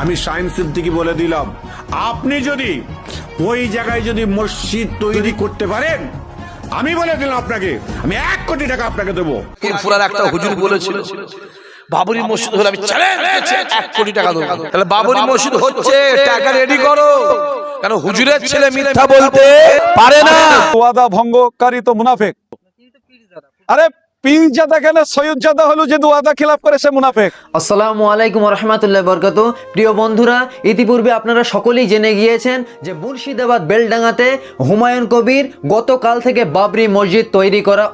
আমি সায়েন্স সিদ্দিকি বলে দিলাম। আপনি যদি ওই জায়গায় যদি মসজিদ তৈরি করতে পারেন আমি বলে দিলাম আপনাকে আমি এক কোটি টাকা আপনাকে দেবো। ফুরফুরার একটা হুজুর বলেছিল বাবরি মসজিদ হলে আমি চ্যালেঞ্জ দিচ্ছি এক কোটি টাকা দেবো। তাহলে বাবরি মসজিদ হচ্ছে টাকা রেডি করো। কেন হুজুরের ছেলে মিথ্যা বলতে পারে না? ওয়াদা ভঙ্গকারী তো মুনাফেক। আরে তৈরি করা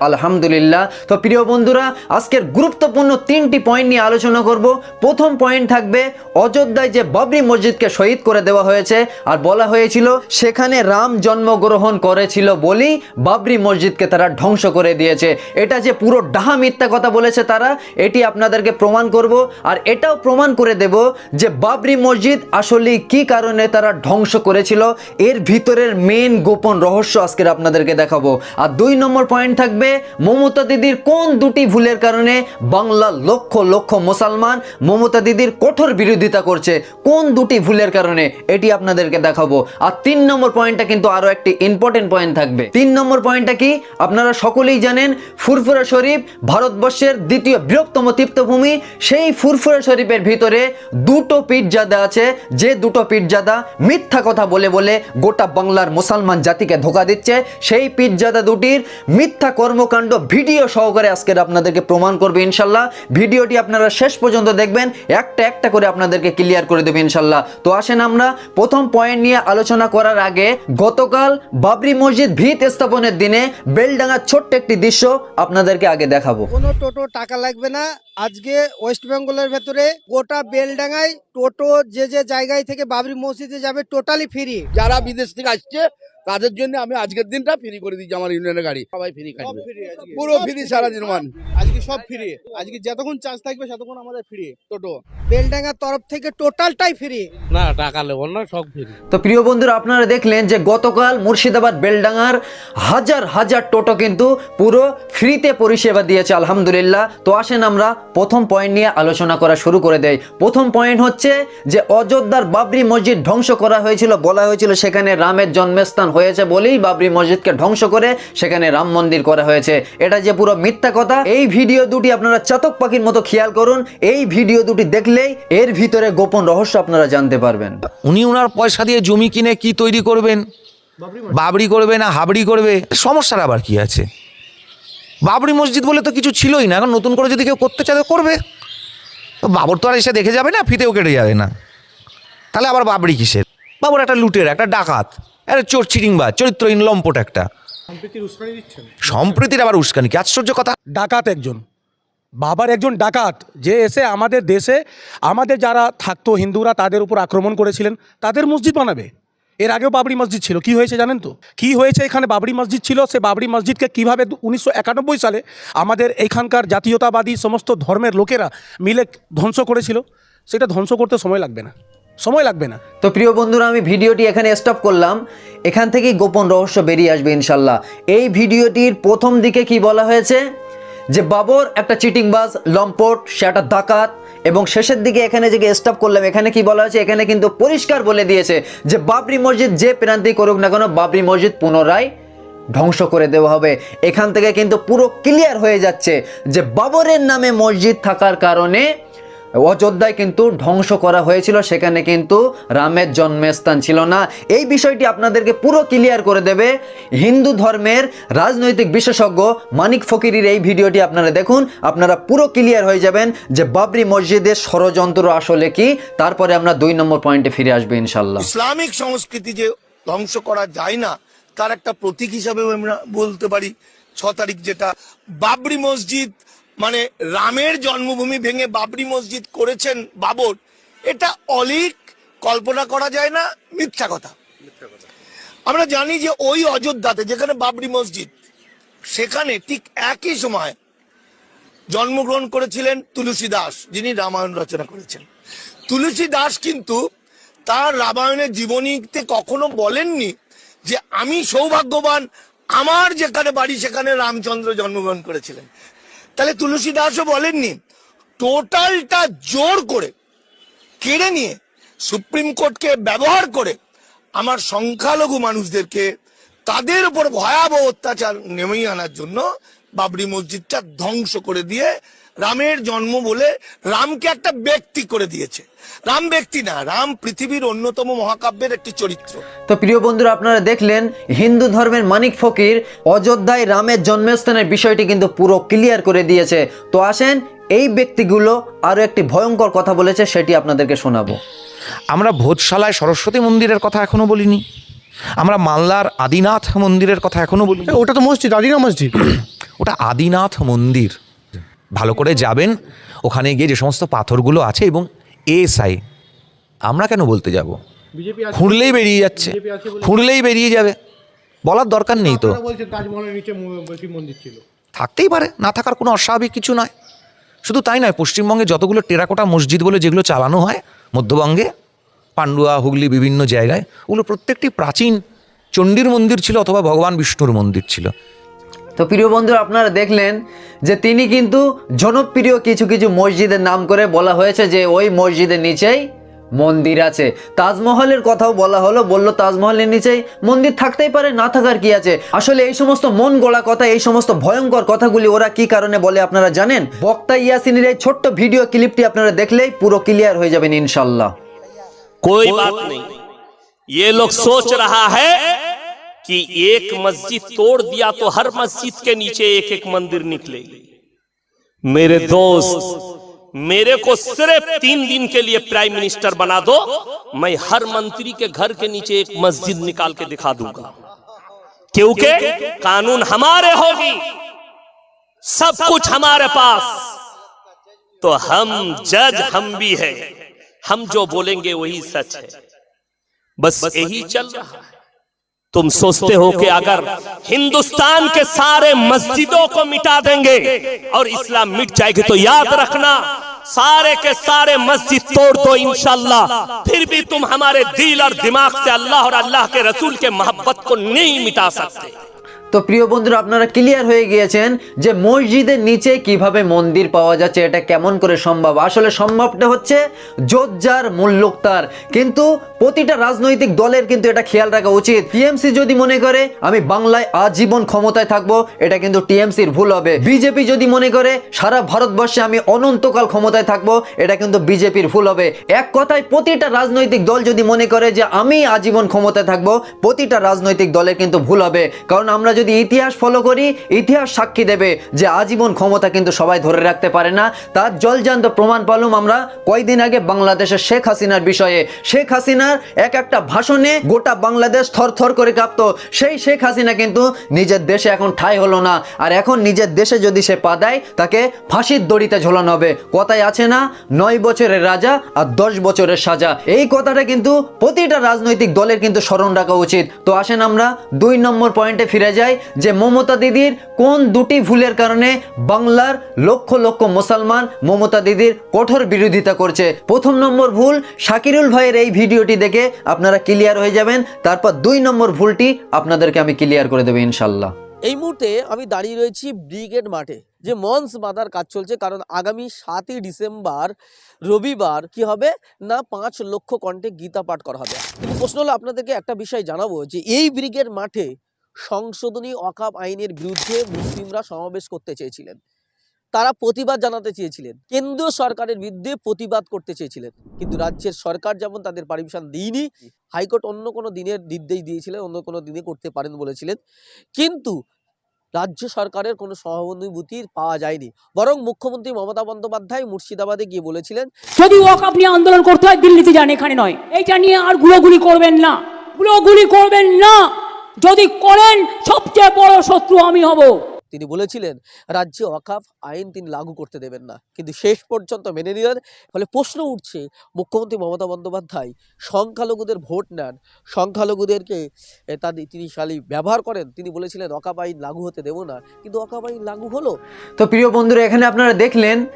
আলহামদুলিল্লাহ। তো প্রিয় বন্ধুরা, আজকের গুরুত্বপূর্ণ তিনটি পয়েন্ট নিয়ে আলোচনা করব। প্রথম পয়েন্ট থাকবে অযোধ্যায় যে বাবরি মসজিদকে শহীদ করে দেওয়া হয়েছে, আর বলা হয়েছিল, সেখানে রাম জন্মগ্রহণ করেছিল বলেই বাবরি মসজিদকে তারা ধ্বংস করে দিয়েছে। এটা যে পুরো ডাহা মিথ্যা কথা বলেছে তারা, এটি আপনাদেরকে প্রমাণ করব আর এটাও প্রমাণ করে দেব যে বাবরি মসজিদ আসলে কি কারণে তারা ধ্বংস করেছিল। এর ভিতরের মেন গোপন রহস্য আজকের আপনাদেরকে দেখাবো। আর দুই নম্বর পয়েন্ট থাকবে মমতা দিদির কোন দুটি ভুলের কারণে বাংলা লক্ষ লক্ষ মুসলমান মমতা দিদির কঠোর বিরোধিতা করছে? কোন দুটি ভুলের কারণে? এটি আপনাদেরকে দেখাবো। আর তিন নম্বর পয়েন্টটা কিন্তু আরও একটি ইম্পর্টেন্ট পয়েন্ট থাকবে। তিন নম্বর পয়েন্টটা কি? আপনারা সকলেই জানেন ফুরফুরা শরীফ ভারতবর্ষের দ্বিতীয় বৃহত্তম তীর্থভূমি। সেই ফুরফুরা শরীফের ভিতরে দুটো পীরজাদা আছে। যে দুটো পীরজাদা মিথ্যা কথা বলে বলে গোটা বাংলার মুসলমান জাতিকে ধোকা দিচ্ছে, সেই পীরজাদা দুটির মিথ্যা কর্মকাণ্ড ভিডিও সহকারে আজকের আপনাদেরকে প্রমাণ করবে ইনশাল্লাহ। ভিডিওটি আপনারা শেষ পর্যন্ত দেখবেন, একটা একটা করে আপনাদেরকে ক্লিয়ার করে দেবে ইনশাল্লাহ। তো আসেন আমরা প্রথম পয়েন্ট নিয়ে আলোচনা করার আগে গতকাল বাবরি মসজিদ ভিত স্থাপনের দিনে বেলডাঙ্গার ছোট্ট একটি দৃশ্য আপনাদেরকে আগে দেখাবো। কোনো টোটো টাকা লাগবে না। আজকে ওয়েস্ট বেঙ্গলের ভেতরে গোটা বেলডাঙ্গায় টোটো যে যে জায়গায় থেকে বাবরি মসজিদে যাবে টোটালি ফ্রি। যারা বিদেশ থেকে আসছে তাদের জন্য আমি আজকের দিনটা ফ্রি করে দিচ্ছি আমার ইউনিয়নের গাড়ি। সবাই ফ্রি কাটবে পুরো ফ্রি সারা দিন মান আজকে সব ফ্রি আজকে যতক্ষণ চার্জ থাকবে ততক্ষণ আমাদের ফ্রি টোটো। বেলডাঙ্গার তরফ থেকে টোটালটাই ফ্রি না টাকা নেব না সব ফ্রি তো প্রিয় বন্ধুরা আপনারা দেখলেন যে গতকাল মুর্শিদাবাদ বেলডাঙ্গার হাজার হাজার টোটো কিন্তু পুরো ফ্রিতে পরিষেবা দিয়েছে আলহামদুলিল্লাহ। তো আসেন আমরা প্রথম পয়েন্ট নিয়ে আলোচনা করা শুরু করে দেই। প্রথম পয়েন্ট হচ্ছে যে অযোধ্যার বাবরি মসজিদ ধ্বংস করা হয়েছিল বলা হয়েছিল সেখানে রামের জন্মস্থান হয়েছে বলেই বাবরি মসজিদকে ধ্বংস করে সেখানে রাম মন্দির করা হয়েছে। এটা যে পুরো মিথ্যা কথা এই ভিডিও দুটি আপনারা চাতক পাখির মতো খেয়াল করুন। এই ভিডিও দুটি দেখলেই এর ভিতরে গোপন রহস্য আপনারা জানতে পারবেন। উনি ওনার পয়সা দিয়ে জমি কিনে কি তৈরি করবেন? বাবরি করবে না হাবড়ি করবে? সমস্যার আবার কি আছে? বাবরি মসজিদ বলে তো কিছু ছিলই না এখন নতুন করে যদি কেউ করতে চায় তো করবে। তো বাবর তো আর এসে দেখে যাবে না ফিতেও কেটে যাবে না। তাহলে আবার বাবরি কিসের? বাবর একটা লুটের একটা ডাকাত। একটা চোর চিটিংবাজ চরিত্রহীন লম্পট একটা। সম্প্রীতির আবার উস্কানি কি? আশ্চর্য কথা। ডাকাত একজন। বাবার একজন ডাকাত যে এসে আমাদের দেশে আমাদের যারা থাকতো হিন্দুরা তাদের উপর আক্রমণ করেছিলেন তাদের মসজিদ বানাবে। এর আগেও বাবরি মসজিদ ছিল। কি হয়েছে জানেন তো? কি হয়েছে এখানে বাবরি মসজিদ ছিল? সে বাবরি মসজিদকে কীভাবে উনিশশো একানব্বই সালে আমাদের এইখানকার জাতীয়তাবাদী সমস্ত ধর্মের লোকেরা মিলে ধ্বংস করেছিল সেটা ধ্বংস করতে সময় লাগবে না। সময় লাগবে না। তো প্রিয় বন্ধুরা, আমি ভিডিওটি এখানে স্টপ করলাম। এখান থেকেই গোপন রহস্য বেরিয়ে আসবে ইনশাল্লাহ। এই ভিডিওটির প্রথম দিকে কি বলা হয়েছে? যে বাবর একটা চিটিংবাজ লম্পট, সে একটা ডাকাত, এবং শেষের দিকে এখানে যে স্টপ করলাম, এখানে কি বলা হয়েছে? এখানে কিন্তু পরিষ্কার বলে দিয়েছে যে বাবরি মসজিদ যে প্রান্তিক করুক না কেন, বাবরি মসজিদ পুনরায় ধ্বংস করে দেওয়া হবে। এখান থেকে কিন্তু পুরো ক্লিয়ার হয়ে যাচ্ছে যে বাবরের নামে মসজিদ থাকার কারণে অযোধ্যায় কিন্তু ধ্বংস করা হয়েছিল, সেখানে কিন্তু রামের জন্মস্থান ছিল না। এই বিষয়টি আপনাদেরকে পুরো ক্লিয়ার করে দেবে। হিন্দু ধর্মের রাজনৈতিক বিশেষজ্ঞ মানিক ফকিরের এই ভিডিওটি আপনারা দেখুন, আপনারা পুরো ক্লিয়ার হয়ে যাবেন যে বাবরি মসজিদের ষড়যন্ত্র আসলে কি। তারপরে আমরা দুই নম্বর পয়েন্টে ফিরে আসব ইনশাল্লাহ ইসলামিক সংস্কৃতি যে ধ্বংস করা যায় না, তার একটা প্রতীক হিসাবে আমরা বলতে পারি। ছ তারিখ যেটা, বাবরি মসজিদ মানে রামের জন্মভূমি ভেঙে বাবরি মসজিদ করেছেন বাবর, এটা অলিক কল্পনা করা যায় না, মিথ্যা কথা। আমরা জানি যে ওই অযোধ্যাতে যেখানে বাবরি মসজিদ, সেখানে ঠিক একই সময় জন্মগ্রহণ করেছিলেন তুলসী দাস, যিনি রামায়ণ রচনা করেছেন। তুলসী দাস কিন্তু তার রামায়ণের জীবনীতে কখনো বলেননি যে, আমি সৌভাগ্যবান, আমার যেখানে বাড়ি সেখানে রামচন্দ্র জন্মগ্রহণ করেছিলেন। তাহলে তুলসী দাসও বলেননি, টোটালটা জোর করে কেড়ে নিয়ে সুপ্রিম কোর্টকে ব্যবহার করে আমার সংখ্যালঘু মানুষদেরকে তাদের উপর ভয়াবহ অত্যাচার নেমেই আনার জন্য বাবরি মসজিদটা ধ্বংস করে দিয়ে রামের জন্ম বলে রামকে একটা ব্যক্তি করে দিয়েছে। রাম ব্যক্তি না রাম পৃথিবীর অন্যতম মহাকাব্যের একটি চরিত্র। তো প্রিয় বন্ধুরা আপনারা দেখলেন হিন্দু ধর্মের মানিক ফকির অযোধ্যায় রামের জন্মস্থানের বিষয়টি কিন্তু পুরো ক্লিয়ার করে দিয়েছে। তো আসেন এই ব্যক্তিগুলো আরও একটি ভয়ঙ্কর কথা বলেছে সেটি আপনাদেরকে শোনাবো। আমরা ভোজশালায় সরস্বতী মন্দিরের কথা এখনও বলিনি। আমরা মালদার আদিনাথ মন্দিরের কথা এখনও বলি। ওটা তো মসজিদ আদিনা মসজিদ। ওটা আদিনাথ মন্দির। ভালো করে যাবেন ওখানে গিয়ে যে সমস্ত পাথরগুলো আছে এবং এসআই আমরা কেন বলতে যাব? খুঁড়লেই বেরিয়ে যাচ্ছে। খুঁড়লেই বেরিয়ে যাবে। বলার দরকার নেই তো। থাকতেই পারে না থাকার কোনো অস্বাভাবিক কিছু নয়। শুধু তাই নয় পশ্চিমবঙ্গে যতগুলো টেরাকোটা মসজিদ বলে যেগুলো চালানো হয় মধ্যবঙ্গে পান্ডুয়া, হুগলি বিভিন্ন জায়গায়। ওগুলো প্রত্যেকটি প্রাচীন চণ্ডীর মন্দির ছিল অথবা ভগবান বিষ্ণুর মন্দির ছিল। তো প্রিয় বন্ধুরা আপনারা দেখলেন যে তিনি কিন্তু জনপ্রিয় কিছু কিছু মসজিদের নাম করে বলা হয়েছে যে ওই মসজিদের নিচেই মন্দির আছে। তাজমহলের কথাও বলা হলো, বলল তাজমহলের নিচেই মন্দির থাকতেই পারে, না থাকার কি আছে? আসলে এই সমস্ত মন গড়া কথা, এই সমস্ত ভয়ঙ্কর কথাগুলি ওরা কি কারণে বলে আপনারা জানেন? বক্তা ইয়াসিনের এই ছোট্ট ভিডিও ক্লিপটি আপনারা দেখলেই পুরো ক্লিয়ার হয়ে যাবেন ইনশাল্লাহ। कोई बात नहीं। ये लोग सोच रहा है कि एक मस्जिद तोड़ दिया तो हर मस्जिद के नीचे एक एक मंदिर निकलेगी मेरे दोस्त मेरे को सिर्फ़ तीन दिन के लिए प्राइम मिनिस्टर बना दो मैं हर मंत्री के घर के नीचे एक मस्जिद निकाल के दिखा दूँगा। क्योंकि कानून हमारे होगी सब कुछ हमारे पास। तो हम जज हम भी है। हम जो बोलेंगे वही सच है। बस यही चल रहा है। तुम सोचते हो कि अगर हिंदुस्तान के सारे मस्जिदों को मिटा देंगे और इस्लाम मिट जाएगी तो याद रखना सारे के सारे मस्जिद तोड़ दो इंशाल्लाह। फिर भी तुम हमारे दिल और दिमाग से अल्लाह और अल्लाह के रसूल के मोहब्बत को नहीं मिटा सकते। তো প্রিয় বন্ধুরা, আপনারা ক্লিয়ার হয়ে গিয়েছেন যে মসজিদের নিচে কীভাবে মন্দির পাওয়া যাচ্ছে, এটা কেমন করে সম্ভব? আসলে সম্ভবটা হচ্ছে যোজ্জার মূল্যক তার কিন্তু প্রতিটা রাজনৈতিক দলের কিন্তু এটা খেয়াল রাখা উচিত। টিএমসি যদি মনে করে, আমি বাংলায় আজীবন ক্ষমতায় থাকব, এটা কিন্তু টিএমসির ভুল হবে। বিজেপি যদি মনে করে, সারা ভারতবর্ষে আমি অনন্তকাল ক্ষমতায় থাকব, এটা কিন্তু বিজেপির ভুল হবে। এক কথায়, প্রতিটা রাজনৈতিক দল যদি মনে করে যে আমি আজীবন ক্ষমতায় থাকব, প্রতিটা রাজনৈতিক দলের কিন্তু ভুল হবে। কারণ আমরা যদি ইতিহাস ফলো করি, ইতিহাস সাক্ষী দেবে যে আজীবন ক্ষমতা কিন্তু সবাই ধরে রাখতে পারে না। তার জলজান্ত প্রমাণ পালুম আমরা কয়দিন আগে বাংলাদেশের শেখ হাসিনার বিষয়ে। শেখ হাসিনার এক একটা ভাষণে গোটা বাংলাদেশ থর থর করে কাঁপতো। সেই শেখ হাসিনা কিন্তু নিজের দেশে এখন ঠাই হলো না। আর এখন নিজের দেশে যদি সে পা দেয়, তাকে ফাঁসির দড়িতে ঝোলানো হবে। কথায় আছে না, নয় বছরের রাজা আর দশ বছরের সাজা। এই কথাটা কিন্তু প্রতিটা রাজনৈতিক দলের কিন্তু স্মরণ রাখা উচিত। তো আসেন আমরা দুই নম্বর পয়েন্টে ফিরে যাই। যে মমতা দিদির কোন দুটি ভুলের কারণে বাংলার লক্ষ লক্ষ মুসলমান মমতা দিদির কঠোর বিরোধিতা করছে। প্রথম নম্বর ভুল শাকিরুল ভাইয়ের এই ভিডিওটি দেখে আপনারা ক্লিয়ার হয়ে যাবেন। তারপর দুই নম্বর ভুলটি আপনাদেরকে আমি ক্লিয়ার করে দেবো ইনশাল্লাহ এই মুহূর্তে আমি দাঁড়িয়ে রয়েছি ব্রিগেড মাঠে, যে মঞ্চ বাঁধার কাজ চলছে, কারণ আগামী সাতই ডিসেম্বর রবিবার কি হবে? না, পাঁচ লক্ষ কণ্ঠে গীতা পাঠ করা হবে। প্রশ্ন হলো, আপনাদেরকে একটা বিষয় জানাব যে এই ব্রিগেড মাঠে সংশোধনী অকাপ আইনের বিরুদ্ধে মুসলিমরা সমাবেশ করতে চেয়েছিলেন। তারা প্রতিবাদ জানাতে চেয়েছিলেন। কেন্দ্রীয় সরকারের বিরুদ্ধে প্রতিবাদ করতে চেয়েছিলেন। কিন্তু রাজ্যের সরকার যেমন তাদের পারমিশন দিইনি হাইকোর্ট অন্য কোনো দিনের নির্দেশ দিয়েছিলেন, অন্য কোনো দিনে করতে পারেন বলেছিলেন। কিন্তু রাজ্য সরকারের কোনো সহানুভূতি পাওয়া যায়নি। বরং মুখ্যমন্ত্রী মমতা বন্দ্যোপাধ্যায় মুর্শিদাবাদে গিয়ে বলেছিলেন, যদি ওয়াকাপ নিয়ে আন্দোলন করতে হয়, দিল্লিতে যান, এখানে নয়। এইটা নিয়ে আর গুলোগুলি করবেন না। গুলোগুলি করবেন না। যদি করেন সবচেয়ে বড় শত্রু আমি হব। তিনি বলেছিলেন রাজ্যে ওয়াকাফ আইন তিনি লাগু করতে দেবেন না। কিন্তু শেষ পর্যন্ত মেনে নিলেন। ফলে প্রশ্ন উঠছে মুখ্যমন্ত্রী মমতা বন্দ্যোপাধ্যায় সংখ্যালঘুদের ভোট নেন। সংখ্যালঘুদেরকে এ, তাদের তিনি শালি ব্যবহার করেন। তিনি বলেছিলেন ওয়াকাফ আইন লাগু হতে দেব না। কিন্তু ওয়াকাফ আইন লাগু হলো। তো প্রিয় বন্ধুরা এখানে আপনারা দেখলেন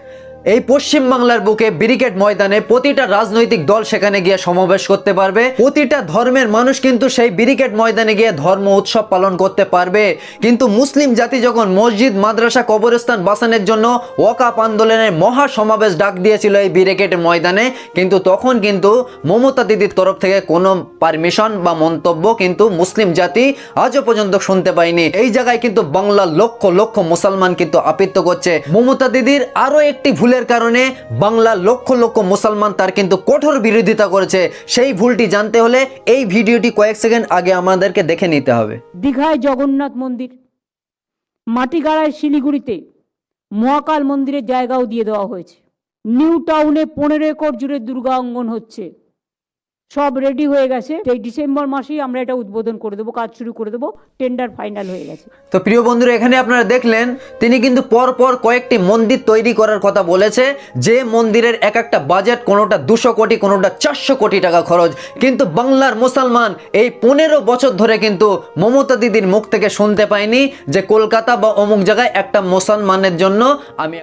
এই পশ্চিম বাংলার বুকে ব্রিগেড ময়দানে প্রতিটা রাজনৈতিক দল সেখানে গিয়ে সমাবেশ করতে পারবে। প্রতিটা ধর্মের মানুষ কিন্তু সেই ব্রিগেড ময়দানে গিয়ে ধর্ম উৎসব পালন করতে পারবে। কিন্তু মুসলিম জাতি যখন মসজিদ, মাদ্রাসা, কবরস্থান বাসানের জন্য ওয়াকাপ আন্দোলনের মহা সমাবেশ ডাক দিয়েছিল এই ব্রিগেড ময়দানে, কিন্তু তখন কিন্তু মমতা দিদির তরফ থেকে কোনো পারমিশন বা মন্তব্য কিন্তু মুসলিম জাতি আজও পর্যন্ত শুনতে পাইনি এই জায়গায় কিন্তু বাংলার লক্ষ লক্ষ মুসলমান কিন্তু আপিত্ত করছে। মমতা দিদির আরও একটি ভুলের কারণে বাংলা লক্ষ লক্ষ মুসলমান তার কিন্তু কঠোর বিরোধিতা করেছে। সেই ভুলটি জানতে হলে এই ভিডিওটি কয়েক সেকেন্ড আগে আমাদেরকে দেখে নিতে হবে। দীঘায় জগন্নাথ মন্দির, মাটিগাড়ায় শিলিগুড়িতে মহাকাল মন্দিরের জায়গাও দিয়ে দেওয়া হয়েছে। নিউ টাউনে পনেরো একর জুড়ে দুর্গা অঙ্গন হচ্ছে। সব রেডি হয়ে গেছে। এই ডিসেম্বর মাসেই আমরা এটা উদ্বোধন করে দেবো, কাজ শুরু করে দেবো টেন্ডার ফাইনাল হয়ে গেছে। তো প্রিয় বন্ধুরা, এখানে আপনারা দেখলেন, তিনি কিন্তু পর পর কয়েকটি মন্দির তৈরি করার কথা বলেছে, যে মন্দিরের এক একটা বাজেট কোনোটা দুশো কোটি, কোনোটা চারশো কোটি টাকা খরচ। কিন্তু বাংলার মুসলমান এই পনেরো বছর ধরে কিন্তু মমতা দিদির মুখ থেকে শুনতে পাইনি যে কলকাতা বা অমুক জায়গায় একটা মুসলমানের জন্য আমি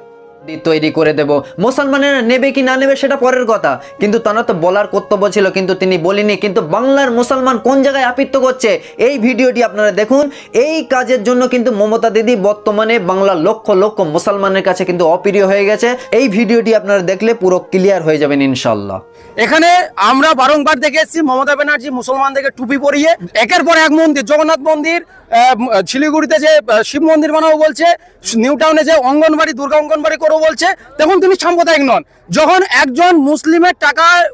তৈরি করে দেব। মুসলমানেরা নেবে কি না নেবে সেটা পরের কথা। কিন্তু তারা তো বলার কর্তব্য ছিল, কিন্তু তিনি বলিনি। কিন্তু বাংলার মুসলমান কোন জায়গায় আপিত্ত করছে, এই ভিডিওটি আপনারা দেখুন। এই কাজের জন্য কিন্তু মমতা দিদি বর্তমানে বাংলার লক্ষ লক্ষ মুসলমানের কাছে কিন্তু অপ্রিয় হয়ে গেছে। এই ভিডিওটি আপনারা দেখলে পুরো ক্লিয়ার হয়ে যাবেন ইনশাল্লাহ এখানে আমরা বারংবার দেখে এসেছি, মমতা ব্যানার্জি মুসলমানদেরকে টুপি পরিয়ে, একের পর এক মন্দির, জগন্নাথ মন্দির শিলিগুড়িতে যে শিব মন্দির বানাবো বলছে, নিউ টাউনে যে অঙ্গনবাড়ি, দুর্গা অঙ্গনবাড়ি করব বলছে তখন তিনি সাম্প্রদায়িক নন। যখন একজন মুসলিমের টাকা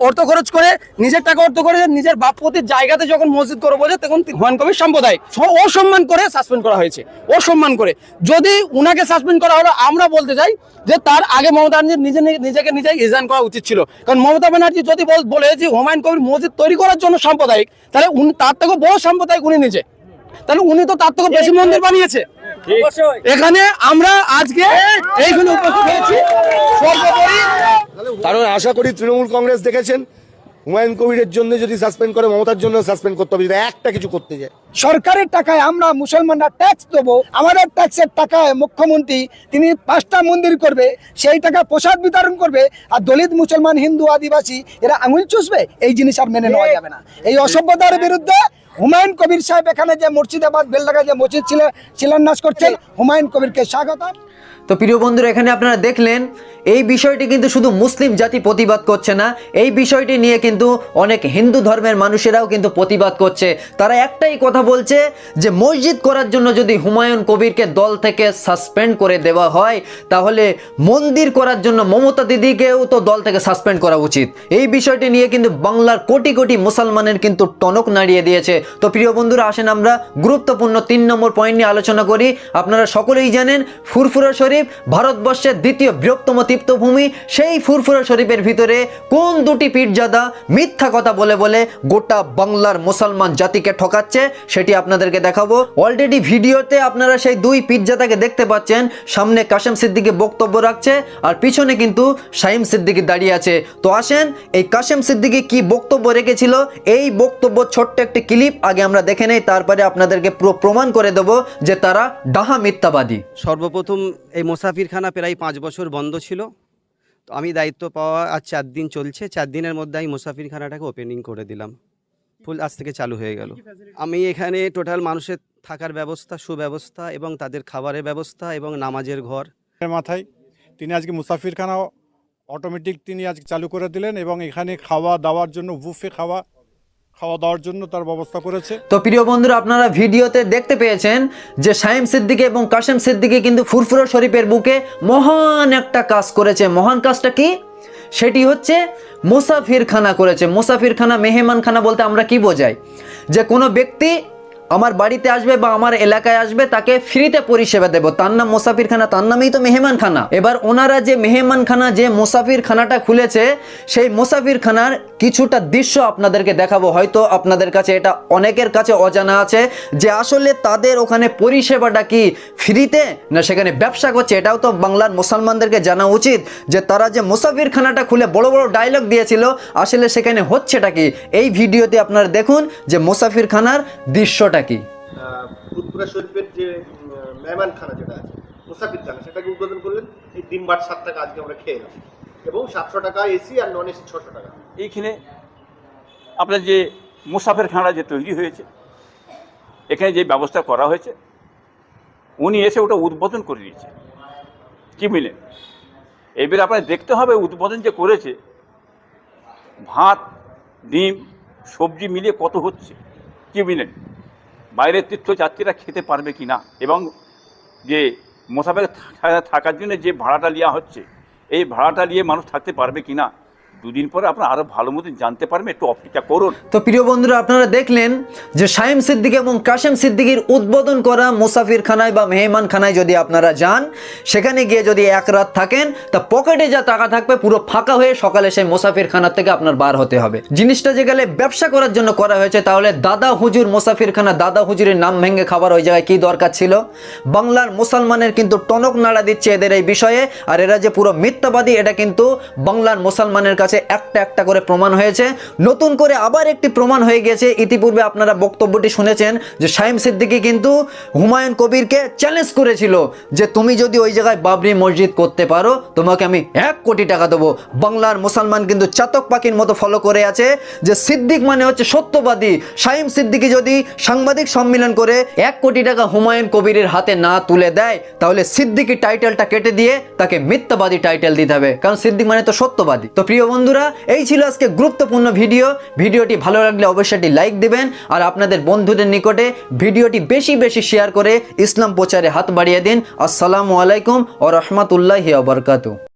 অর্থ খরচ করে, নিজের টাকা অর্থ করে, নিজের বাপপতির জায়গাতে যখন মসজিদ করব বলছে, তখন হুমায়ুন কবির সাম্প্রদায়িক। অসম্মান করে সাসপেন্ড করা হয়েছে। অসম্মান করে। যদি উনাকে সাসপেন্ড করা হলো, আমরা বলতে চাই যে তার আগে মমতা ব্যানার্জি নিজে নিজেকে নিজে রিজাইন করা উচিত ছিল। কারণ মমতা ব্যানার্জি যদি বল- যে হুমায়ুন কবির মসজিদ তৈরি করার জন্য সাম্প্রদায়িক, তাহলে তার থেকেও বড় সাম্প্রদায়িক উনি নিজে। তাহলে উনি তো তার থেকে বেশি মন্দির বানিয়েছে। এখানে আমরা আজকে এইখানে উপস্থিত হয়েছি। কারণ আশা করি তৃণমূল কংগ্রেস দেখেছেন হুমায়ুন কবিরের জন্য যদি সাসপেন্ড করে মমতার জন্য সাসপেন্ড করতে হবে যদি একটা কিছু করতে যায়। সরকারের টাকায় আমরা মুসলমানরা ট্যাক্স দেবো। আমাদের ট্যাক্সের টাকায় মুখ্যমন্ত্রী তিনি পাঁচটা মন্দির করবে সেই টাকা প্রসাদ বিতরণ করবে আর দলিত মুসলমান হিন্দু আদিবাসী এরা আঙুল চুষবে? এই জিনিস আর মেনে নেওয়া যাবে না। এই অসভ্যতার বিরুদ্ধে হুমায়ুন কবির সাহেব এখানে যে মুর্শিদাবাদ বেলডাঙ্গায় যে মসজিদ ছিলেন শিলান্যাস করছেন। হুমায়ুন কবিরকে স্বাগতম। তো প্রিয় বন্ধুরা, এখানে আপনারা দেখলেন, এই বিষয়টি কিন্তু শুধু মুসলিম জাতি প্রতিবাদ করছে না, এই বিষয়টি নিয়ে কিন্তু অনেক হিন্দু ধর্মের মানুষেরাও কিন্তু প্রতিবাদ করছে। তারা একটাই কথা বলছে যে, মসজিদ করার জন্য যদি হুমায়ুন কবিরকে দল থেকে সাসপেন্ড করে দেওয়া হয়, তাহলে মন্দির করার জন্য মমতা দিদিকেও তো দল থেকে সাসপেন্ড করা উচিত। এই বিষয়টি নিয়ে কিন্তু বাংলার কোটি কোটি মুসলমানের কিন্তু টনক নাড়িয়ে দিয়েছে। তো প্রিয় বন্ধুরা, আসেন আমরা গুরুত্বপূর্ণ তিন নম্বর পয়েন্ট নিয়ে আলোচনা করি। আপনারা সকলেই জানেন ফুরফুরা শরীফ ভারতবর্ষের দ্বিতীয় বৃহত্তম তীর্থভূমি। সেই ফুরফুরা শরীফের ভিতরে কোন দুটি পীরজাদা মিথ্যা কথা বলে বলে গোটা বাংলার মুসলমান জাতিকে ঠকাচ্ছে, সেটি আপনাদেরকে দেখাবো। অলরেডি ভিডিওতে আপনারা সেই দুই পীরজাদাকে দেখতে পাচ্ছেন। সামনে কাশেম সিদ্দিকি বক্তব্য রাখছে আর পিছনে কিন্তু শাহিম সিদ্দিকি দাঁড়িয়ে আছে। তো আসেন, এই কাশেম সিদ্দিকি কি বক্তব্য রেখেছিল? এই বক্তব্য ছোট্ট একটি ক্লিপ, আগে আমরা দেখে নেই, তারপরে আপনাদেরকে পুরো প্রমাণ করে দেব যে তারা ডাহা মিথ্যাবাদী। সর্বপ্রথম এই মোসাফিরখানা প্রায় পাঁচ বছর বন্ধ ছিল। তো আমি দায়িত্ব পাওয়া আজ চার দিন চলছে। চার দিনের মধ্যে আমি মুসাফিরখানাটাকে ওপেনিং করে দিলাম। ফুল আজ থেকে চালু হয়ে গেল। আমি এখানে টোটাল মানুষের থাকার ব্যবস্থা, সুব্যবস্থা এবং তাদের খাবারের ব্যবস্থা এবং নামাজের ঘর। মাথায় তিনি আজকে মুসাফিরখানা অটোমেটিক তিনি আজকে চালু করে দিলেন এবং এখানে খাওয়া দাওয়ার জন্য বুফে খাওয়া খাওয়া দাওয়ার জন্য তার ব্যবস্থা করেছে। তো প্রিয় বন্ধুরা, আপনারা ভিডিওতে দেখতে পেয়েছেন যে সাইম সিদ্দিকি এবং কাশেম সিদ্দিকি কিন্তু ফুরফুরা শরীফের বুকে মহান একটা কাজ করেছে। মহান কাজটা কি? সেটি হচ্ছে মুসাফিরখানা করেছে। মুসাফিরখানা, মেহমানখানা বলতে আমরা কি বোঝাই? যে কোনো ব্যক্তি আমার বাড়িতে আসবে বা আমার এলাকায় আসবে, তাকে ফ্রিতে পরিষেবা দেব। তার নাম মুসাফিরখানা, তার নামেই তো মেহমান খানা এবার ওনারা যে মেহমান খানা যে মুসাফিরখানাটা খুলেছে, সেই মুসাফিরখানার কিছুটা দৃশ্য আপনাদেরকে দেখাবো। হয়তো আপনাদের কাছে এটা অনেকের কাছে অজানা আছে যে আসলে তাদের ওখানে পরিষেবাটা কি ফ্রিতে না সেখানে ব্যবসা করছে। এটাও তো বাংলার মুসলমানদেরকে জানা উচিত যে তারা যে মুসাফিরখানাটা খুলে বড় বড় ডায়লগ দিয়েছিল, আসলে সেখানে হচ্ছেটা কি? এই ভিডিওতে আপনারা দেখুন যে মুসাফিরখানার দৃশ্যটা কি? ফুরফুরা শরীফের যে মেহমানখানা যেটা আছে মুসাফিরখানা সেটাকে উদ্বোধন করলেন? এই ডিম বাট সাত টাকা আজকে আমরা খেয়ে এলাম। এবং সাতশো টাকা এসি আর নন এসি ছশো টাকা। এইখানে আপনার যে মুসাফের খানা যে তৈরি হয়েছে এখানে যে ব্যবস্থা করা হয়েছে উনি এসে ওটা উদ্বোধন করে দিয়েছে। কি মিলেন? এবারে আপনার দেখতে হবে উদ্বোধন যে করেছে ভাত ডিম সবজি মিলিয়ে কত হচ্ছে। কি মিলেন? বাইরের তীর্থযাত্রীরা খেতে পারবে কি না? এবং যে মোসাফের থাকার জন্য যে ভাড়াটা নেওয়া হচ্ছে, এই ভাড়াটা নিয়ে মানুষ থাকতে পারবে কি না? দুদিন পরে আপনারা আরও ভালো মতন জানতে পারবেন, একটু অপেক্ষা করুন। তো প্রিয় বন্ধুরা, আপনারা দেখলেন যে শাহিম সিদ্দিক এবং কাশেম সিদ্দিকির উদ্বোধন করা মুসাফির খানায় বা মেহমান খানায় যদি আপনারা যান, সেখানে গিয়ে যদি এক রাত থাকেন, তা পকেটে যা টাকা থাকবে পুরো ফাঁকা হয়ে সকালে সেই মুসাফির খানার থেকে আপনার বার হতে হবে। জিনিসটা যে গেলে ব্যবসা করার জন্য করা হয়েছে, তাহলে দাদা হুজুর মুসাফির খানা দাদা হুজুরের নাম ভেঙে খাবার ওই জায়গায় কি দরকার ছিল? বাংলার মুসলমানের কিন্তু টনক নাড়া দিচ্ছে এদের এই বিষয়ে, আর এরা যে পুরো মিথ্যাবাদী, এটা কিন্তু বাংলার মুসলমানের কাছে একটা একটা করে প্রমাণ হয়েছে। নতুন করে আবার একটি প্রমাণ হয়ে গেছে। ইতিপূর্বে আপনারা বক্তব্যটি শুনেছেন যে শাহিম সিদ্দিকী কিন্তু হুমায়ুন কবিরকে চ্যালেঞ্জ করেছিল যে তুমি যদি ওই জায়গায় বাবরি মসজিদ করতে পারো, তোমাকে আমি এক কোটি টাকা দেবো। বাংলার মুসলমান কিন্তু চাতক পাখির মতো ফলো করে আছে যে সিদ্দিক মানে হচ্ছে সত্যবাদী। শাহিম সিদ্দিকী যদি সাংবাদিক সম্মেলন করে এক কোটি টাকা হুমায়ুন কবিরের হাতে না তুলে দেয়, তাহলে সিদ্দিকি টাইটেলটা কেটে দিয়ে তাকে মিথ্যাবাদী টাইটেল দিতে হবে। কারণ সিদ্দিক মানে তো সত্যবাদী। তো প্রিয় বন্ধুরা, এই ছিল আজকে গুরুত্বপূর্ণ ভিডিও। ভিডিওটি ভালো লাগলে অবশ্যই লাইক দিবেন আর আপনাদের বন্ধুদের নিকটে ভিডিওটি বেশি বেশি শেয়ার করে ইসলাম প্রচারে হাত বাড়িয়ে দিন। আসসালামু আলাইকুম ও রহমতুল্লাহি আবরকাতু